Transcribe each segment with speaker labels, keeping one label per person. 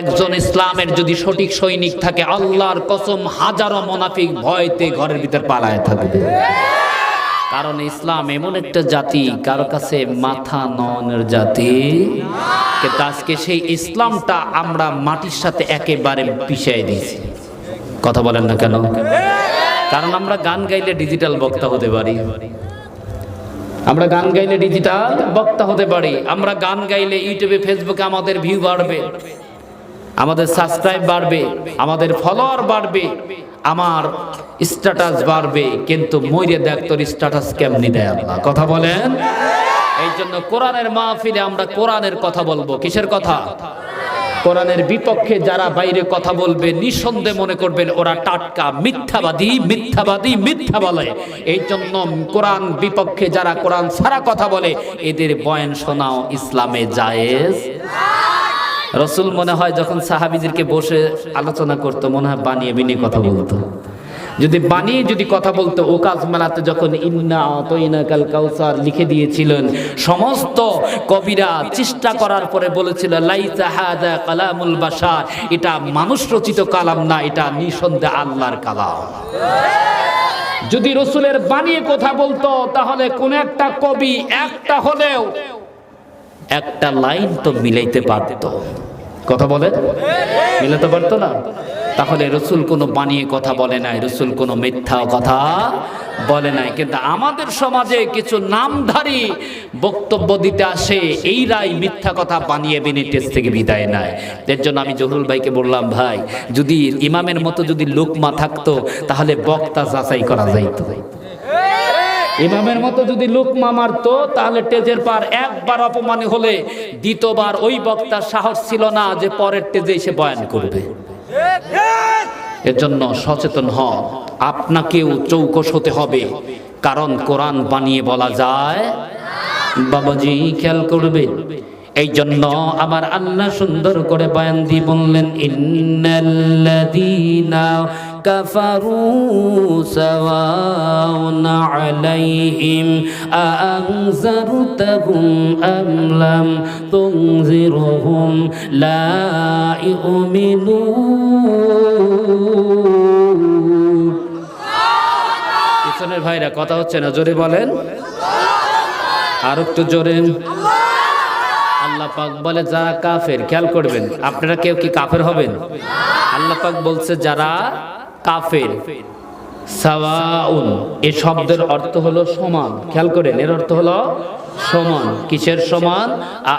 Speaker 1: একজন ইসলামের যদি সঠিক সৈনিক থাকে, আল্লাহর কসম হাজারো মোনাফিক ভয়তে ঘরের ভিতর পালায় থাকবে। কারণ ইসলাম এমন একটা জাতি, কারও কাছে মাথা ননের জাতি। আজকে সেই ইসলামটা আমরা মাটির সাথে একেবারে পিছিয়ে দিয়েছি। কথা বলেন না কেন? কারণ আমরা গান গাইলে ডিজিটাল বক্তা হতে পারি। আমরা গান গাইলে ডিজিটাল বক্তা হতে পারি। আমরা গান গাইলে ইউটিউবে, ফেসবুকে আমাদের ভিউ বাড়বে। আমাদের সাবস্ক্রাইব বাড়বে, আমাদের ফলোয়ার বাড়বে, আমার স্ট্যাটাস বাড়বে, কিন্তু মইরে দেখ তোর স্ট্যাটাস কেমনি দেয় আল্লাহ। কথা বলেন? এই জন্য কোরআনের মাহফিলে আমরা কোরআনের কথা বলব। কিসের কথা? কোরআনের বিপক্ষে যারা বাইরে কথা বলবে, নিঃসন্দেহে মনে করবেন ওরা টাটকা, মিথ্যাবাদী মিথ্যাবাদী, মিথ্যা বলে। এই জন্য কোরআন বিপক্ষে যারা কোরআন ছাড়া কথা বলে, এদের বয়ান শোনাও ইসলামে জায়েজ। রসুল মনে হয় যখন সাহাবিদেরকে বসে আলোচনা করতো, মনে হয় বানিয়ে বিনিয়ে কথা বলতো। যদি বানিয়ে যদি কথা বলতো ও কাজ মেলাতে যখন ইন্না অতইনা কাল কাউসার লিখে দিয়েছিলেন, সমস্ত কবিরা চেষ্টা করার পরে বলেছিল, লাইসা হাদা কালামুল বাশার, এটা মানুষ রচিত কালাম না, এটা নিঃসন্দেহে আল্লাহর কালাম। যদি রসুলের বানিয়ে কথা বলতো, তাহলে কোন একটা কবি একটা হলেও একটা লাইন তো মিলাইতে পারত। কথা বলে? মিলাতে পারতো না? তাহলে রসুল কোনো বানিয়ে কথা বলে নাই, রসুল কোনো মিথ্যা কথা বলে নাই। কিন্তু আমাদের সমাজে কিছু নামধারী বক্তব্য দিতে আসে এইরাই মিথ্যা কথা বানিয়ে বিনি টেস্ট থেকে বিদায় নেয়। এর জন্য আমি জহুরুল ভাইকে বললাম, ভাই, যদি ইমামের মতো যদি লোকমা থাকতো, তাহলে বক্তা যাচাই করা যাইতো। ইমামের মতো যদি লোকমা মারতো, তাহলে টেজের পার একবার অপমানে হলে দ্বিতীয়বার ওই বক্তার সাহস ছিল না যে পরের টেজে এসে বয়ান করবে। এর জন্য সচেতন হ, আপনাকেও চৌকস হতে হবে, কারণ কোরআন বানিয়ে বলা যায়, বাবাজি খেয়াল করবে। এই জন্য আমার আল্লাহ সুন্দর করে বয়ান দিয়ে বললেন, ইন্নাল্লাযীনা কাফারু সাওয়াউন আলাইহিম আআনজারতাহুম আম লাম তুনজিরহুম লা ইউমিনুন পিছনের ভাইরা কথা হচ্ছে না, জোরে বলেন। আর একটু জোরে। আল্লাহ পাক বলে যারা কাফের, খেয়াল করবেন, আপনারা কেউ কি কাফের হবেন? আল্লাহ পাক বলছে, যারা কাফের। সাওয়াউন এই শব্দের অর্থ হলো সমান। খেয়াল করেন, এর অর্থ হলো সমান। কিসের সমান?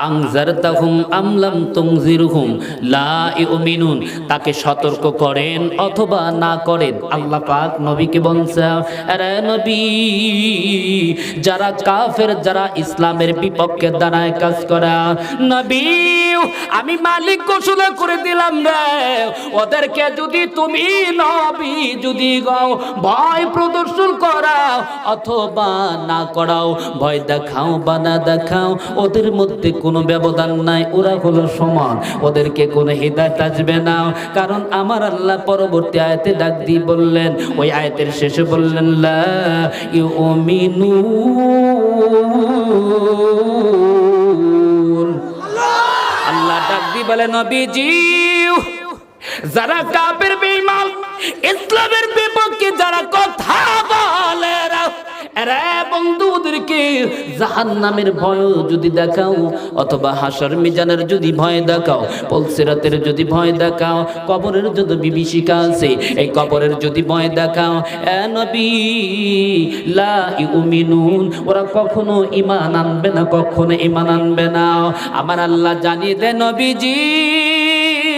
Speaker 1: আংজারতাহুম আমলাম তুংজিরহুম, লা ইউমিনুন, তাকে সতর্ক করেন অথবা না করেন। আল্লাহ পাক নবীকে বলছে আরে নবী, যারা কাফের, যারা ইসলামের বিপক্ষে দাঁড়ায় কাজ করা, নবী আমি মালিক ঘোষণা করে দিলাম রে। ওদেরকে যদি তুমি নবী যদি গাও, ভয় প্রদর্শন করাও অথবা না করাও, ভয় দেখাও বা না দেখাও, ওদের মধ্যে কোনো ব্যবধান নাই, ওরা হলো সমান। ওদেরকে কোনো হৃদায়ত আসবে না। কারণ আমার আল্লাহ পরবর্তী আয়াতে ডাক দিয়ে বললেন, ওই আয়াতের শেষে বললেন, লা ইউমিনুন ডাক বলে নবীজি যারা কাপের বেঈমান ইসলামের বিপক্ষে যারা কথা বলে রে বন্ধু ওদেরকে জাহান্নামের ভয় যদি দেখাও, অথবা হাসার মিজানের যদি ভয় দেখাও, পলসিরাতের যদি ভয় দেখাও, কবরের যদি বিভীষিকা আছে, এই কবরের যদি ভয় দেখাও, এ নবী ওরা কখনো ইমান আনবে না, কখনো ইমান আনবে না। আমার আল্লাহ জানিয়ে দেন নবীজি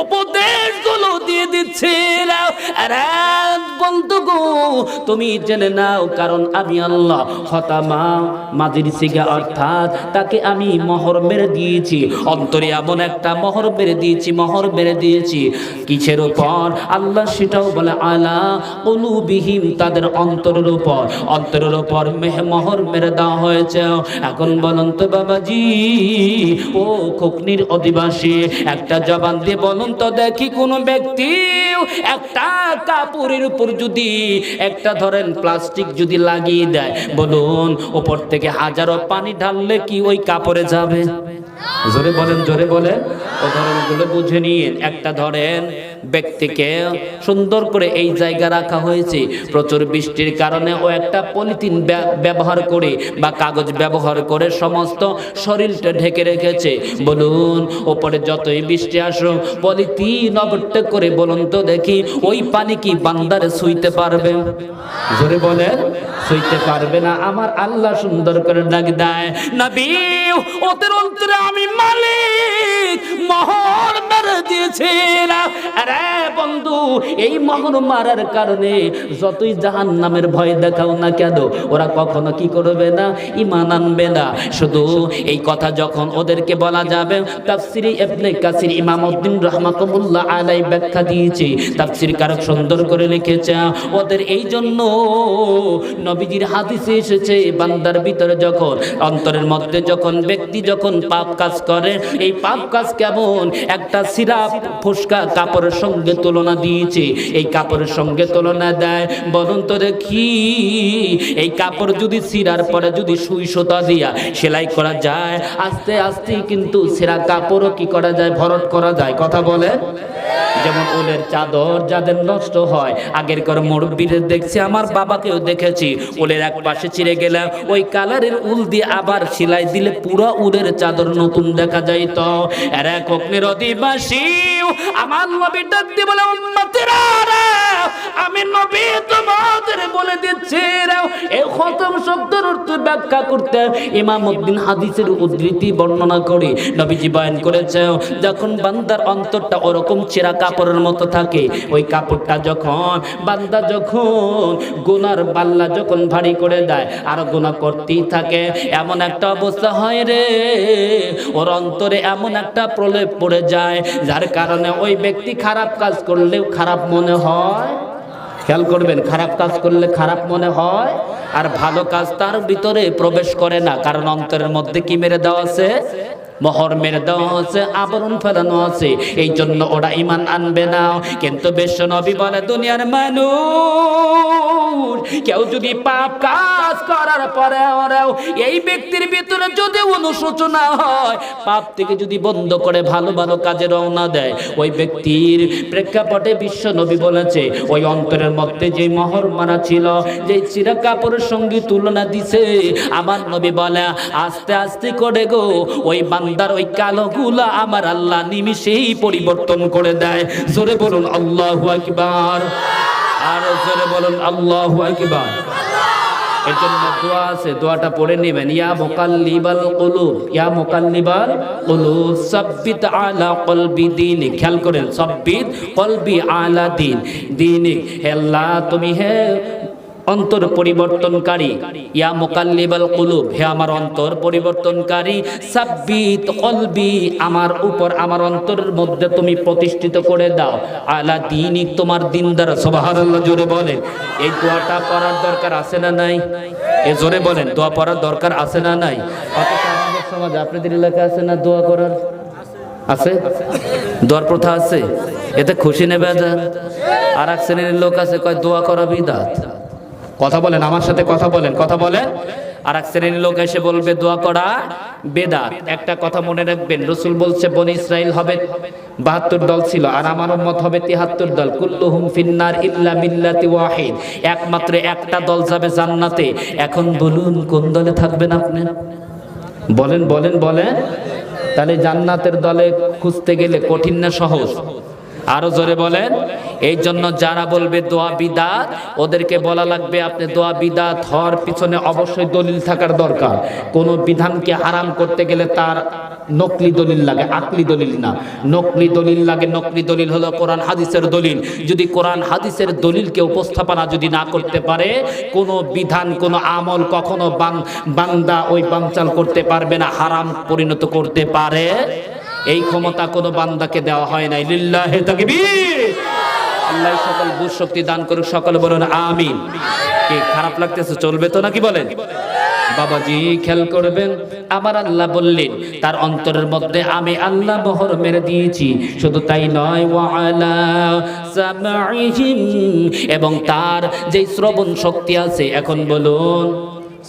Speaker 1: উপদেশগুলো দিয়ে দিচ্ছি আরে বন্ধু গো, তুমি জেনে নাও, কারণ আমি আল্লাহ হতামা সিগা অর্থাৎ তাকে আমি মেরে দিয়েছি। অন্তরে এমন একটা মেরে দিয়েছি মেরে দিয়েছি। কিসের উপর? আল্লাহ সেটাও বলে, আলা অনুবিহীন তাদের অন্তরের উপর। অন্তরের উপর মেরে দেওয়া হয়েছে। এখন বলুন তো বাবাজি, ও খুকনির অধিবাসী, একটা জবান দিয়ে বলুন তো দেখি কোন ব্যক্তি একটা কাপড়ের উপর যদি একটা ধরেন প্লাস্টিক যদি লাগিয়ে দেয় বলুন উপর থেকে হাজারো পানি ঢাললে কি ওই কাপড়ে যাবে? জোরে বলেন জোরে বলেন। ও উদাহরণগুলো বুঝে নিন একটা ধরেন ব্যক্তিকে সুন্দর করে এই জায়গা রাখা হয়েছে। প্রচুর বৃষ্টির কারণে ও একটা পলিথিন ব্য- ব্যবহার করে বা কাগজ ব্যবহার করে সমস্ত শরীরটা ঢেকে রেখেছে। বলুন, ওপরে যতই বৃষ্টি আসুক, পলিথিন অবট্ট করে বলুন তো দেখি, ওই পানি কি বান্দারে শুইতে পারবে? জোরে বলেন। শুইতে পারবে না। আমার আল্লাহ সুন্দর করে ডাক দেয়, নবী, ওদের অন্তরে আমি মালিক, মোহর মেরে দিয়েছিলাম। আরে বন্ধু, এই মোহর মারার কারণে যতই জাহান নামের ভয় দেখাও না কেন, ওরা কখনো কি করবে না? ইমান আনবে না। শুধু এই কথা যখন ওদেরকে বলা যাবে, তাফসিরি ইবনে কাসির ইমাম উদ্দিন রহমাতুল্লাহ আলাই ব্যাখ্যা দিয়েছে। তাফসির কারক সুন্দর করে লিখেছে, ওদের এই জন্য নবীজির হাদিসে এসেছে বান্দার ভিতরে যখন, অন্তরের মধ্যে যখন ব্যক্তি যখন পাপ কাজ করে, এই পাপ কাজ কেমন? একটা সিরাপ, ফুসকা কাপড়ের সঙ্গে তুলনা দিয়েছে। এই কাপড়ের সঙ্গে তুলনা দেয়, বলুন তো দেখি, এই কাপড় যদি সিরার পরে যদি সুই সুতা দিয়া সেলাই করা যায়, আস্তে আস্তে কিন্তু সিরা কাপড়ও কি করা যায়, ভরট করা যায়, কথা বলে? যেমন উলের চাদর যাদের নষ্ট হয় আগের কর মুরব্বির দেখছি, আমার বাবাকেও দেখেছি। উলের এক পাশে চিড়ে গেলাম ওই কালারের উল দিয়ে আবার সেলাই দিলে পুরো উলের চাদর নতুন দেখা যাইত। এর এক অধিবাসী আমার নবী ডাক দিয়ে বলে, উম্মতেরা আমি নবী তোমাদের বলে দিচ্ছি এই খতম শব্দের অর্থ ব্যাখ্যা করতে ইমাম উদ্দিন হাদিসের উদ্ধৃতি বর্ণনা করে নবীজি বয়ান করেছে, যখন বান্দার অন্তরটা ওরকম চেরা কাপড়ের মতো থাকে, ওই কাপড়টা যখন, বান্দা যখন গুনার পাল্লা যখন ভারী করে দেয়, আর গুনাহ করতেই থাকে, এমন একটা অবস্থা হয় রে। ওর অন্তরে এমন একটা প্রলেপ পড়ে যায়, যার কারণে ওই ব্যক্তি খারাপ কাজ করলেও খারাপ মনে হয়? খেয়াল করবেন, খারাপ কাজ করলে খারাপ মনে হয়, আর ভালো কাজ তার ভিতরে প্রবেশ করে না, কারণ অন্তরের মধ্যে কি মেরে দেওয়া আছে? মোহর মেরে দেওয়া আছে আবরণ ফেলানো আছে। এই জন্য ওরা ইমান আনবে না। কিন্তু বিশ্ব নবী বলে, দুনিয়ার মানুষ, কেউ যদি পাপ কাজ করার পরে ওরাও এই ব্যক্তির ভিতরে যদি অনুশোচনা হয়, পাপ থেকে যদি বন্ধ করে ভালো ভালো কাজে রওনা দেয়, ওই ব্যক্তির প্রেক্ষাপটে বিশ্ব নবী বলেছে, ওই অন্তরের মধ্যে যে মহর মারা ছিল, যে চিরা কাপড়ের সঙ্গে তুলনা দিছে, আমার নবী বলে, আস্তে আস্তে করে গো, ওই বান্দার ওই কালো আমার আল্লাহ নিমিষেই পরিবর্তন করে দেয়। জোরে বলুন, আল্লাহু আকবার। আর জোরে বলুন, আল্লাহ আকবার। এর জন্য দোয়া আছে, দোয়াটা পড়ে নেবেন। ইয়া মুকাল্লিবাল কুলুব। ইয়া মুকাল্লিবাল কুলুব। সাব্বিত আলা কলবি দীনি। খেয়াল করেন, সাব্বিত কলবি আলা দিন। দিনিক হে আল্লাহ, তুমি হে অন্তর পরিবর্তনকারী। ইয়া মুকাল্লিবাল কুলুব, হে আমার অন্তর পরিবর্তনকারী, সাব্বিত কলবি আমার উপর, আমার অন্তরের মধ্যে তুমি প্রতিষ্ঠিত করে দাও। আলা দিনিক, তোমার দিন দ্বারা সুবহানাল্লাহ, জোরে বলেন। এই দোয়াটা পড়ার দরকার আছে না নাই? এ জোরে বলেন, দোয়া পড়ার দরকার আছে না নাই? সমাজে, আপনাদের এলাকায় আছে না দোয়া করার? আছে? দোয়ার প্রথা আছে? এতে খুশি নেবে আর এক শ্রেণির লোক আছে, কয় দোয়া করা বিদাত? কথা বলেন, আমার সাথে কথা বলেন কথা বলেন। আর এক শ্রেণির লোক এসে বলবে, দোয়া করা বেদাত। একটা কথা মনে রাখবেন, রসুল বলছে, বন ইসরাইল হবে বাহাত্তর দল ছিল, আর আমার উম্মত হবে তিহাত্তর দল। কুল্লুহুম ফিন্নার ইল্লা মিল্লাতি ওয়াহিদ। একমাত্র একটা দল যাবে জান্নাতে। এখন বলুন, কোন দলে থাকবেন আপনি? বলেন বলেন বলেন। তাহলে জান্নাতের দলে খুঁজতে গেলে কঠিন না সহজ? আরও জোরে বলেন। এই জন্য যারা বলবে দোয়া বিদাত, ওদেরকে বলা লাগবে আপনি দোয়া বিদাত হওয়ার পিছনে অবশ্যই দলিল থাকার দরকার। কোন বিধানকে হারাম করতে গেলে তার নকলি দলিল লাগে, আকলি দলিল না। নকলি দলিল লাগে, নকলি দলিল হলো কোরআন হাদিসের দলিল। যদি কোরআন হাদিসের দলিলকে উপস্থাপনা যদি না করতে পারে, কোনো বিধান, কোনো আমল কখনো বান- বান্দা ওই বানচাল করতে পারবে না, হারাম পরিণত করতে পারে। এই ক্ষমতা কোনো বান্দাকে দেওয়া হয় নাই। লিল্লাহে তাকবীর। আল্লাহ সকল বুঝ শক্তি দান করুক, সকল বলুন আমিন। কি খারাপ লাগতেছে, চলবে তো নাকি বলেন? বাবাজি, খেয়াল করবেন, আমার আল্লাহ বললেন, তার অন্তরের মধ্যে আমি আল্লাহ বহর মেরে দিয়েছি। শুধু তাই নয়, ওয়ালা এবং তার যে শ্রবণ শক্তি আছে, এখন বলুন,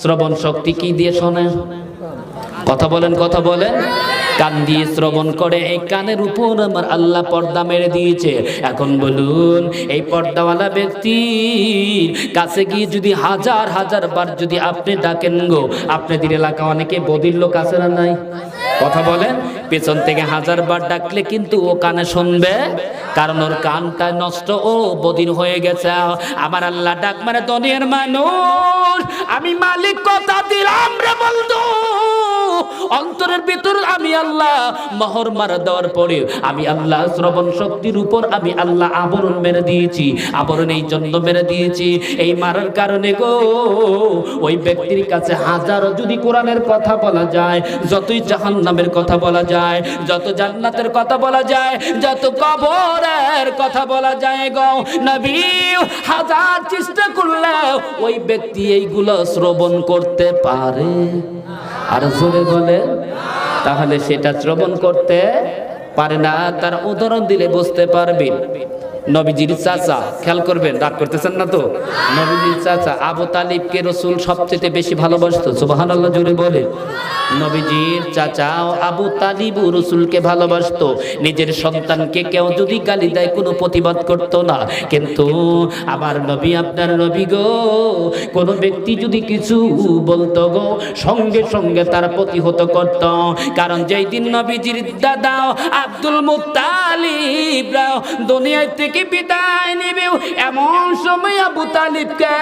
Speaker 1: শ্রবণ শক্তি কি দিয়ে শোনে কথা বলেন কথা বলেন। কান দিয়ে শ্রবণ করে, এই কানের উপর আমার আল্লাহ পর্দা মেরে দিয়েছে। এখন বলুন, এই পর্দাওয়ালা ব্যক্তির কাছে গিয়ে যদি হাজার হাজার বার যদি আপনি ডাকেন গো, আপনাদের এলাকা অনেকে বদির লোক আছে না নাই? কথা বলেন, পেছন থেকে হাজার বার ডাকলে কিন্তু ও কানে শুনবে, কারণ ওর কানটা নষ্ট ও বদির হয়ে গেছে। আমার আল্লাহ ডাক মানে দুনিয়ার মানুষ, আমি মালিক কথা দিলাম রে বন্ধু। অন্তরের ভিতর আমি আল্লাহ, মোহর মারা দেওয়ার পরে আমি আল্লাহ শ্রবণ শক্তির উপর আমি আল্লাহ আবরণ মেরে দিয়েছি, আবরণ এই জন্য মেরে দিয়েছি। এই মারার কারণে গো, ওই ব্যক্তির কাছে হাজারো যদি কোরআনের কথা বলা যায়, যতই জাহান নামের কথা বলা যায়, যত জান্নাতের কথা বলা যায়, যত কবরের কথা বলা যায় গো, নবী, হাজার চেষ্টা করলে ওই ব্যক্তি এইগুলো শ্রবণ করতে পারে। আর জোরে বলে, তাহলে সেটা শ্রবণ করতে পারে না, তার উদাহরণ দিলে বুঝতে পারবেন। নবীজির চাচা, খেয়াল করবেন, রাগ করতেছেন না তো? নবীজির চাচা, আবু তালিবকে রসুল সবচেয়ে বেশি ভালোবাসত সুবাহান আল্লাহ জোরে বলে। নবীজির চাচা আবু তালিব রসুলকে ভালোবাসতো। নিজের সন্তানকে কেউ যদি গালি দেয়, কোনো প্রতিবাদ করতো না। কিন্তু আমার নবী, আপনার নবী গো, কোন ব্যক্তি যদি কিছু বলতো গো, সঙ্গে সঙ্গে তার প্রতিহত করত। কারণ যেই দিন নবীজির দাদা আব্দুল মুতালিব দুনিয়া থেকে বিদায় নেবে, এমন সময় আবু তালিবকে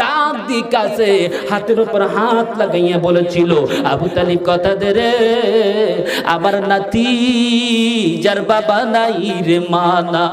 Speaker 1: ডাক দি কাছে হাতের উপর হাত লাগাইয়া বলেছিল, আবু তালিব কথা দে রে। আমার নাতি যার বাবা নাই রে মানা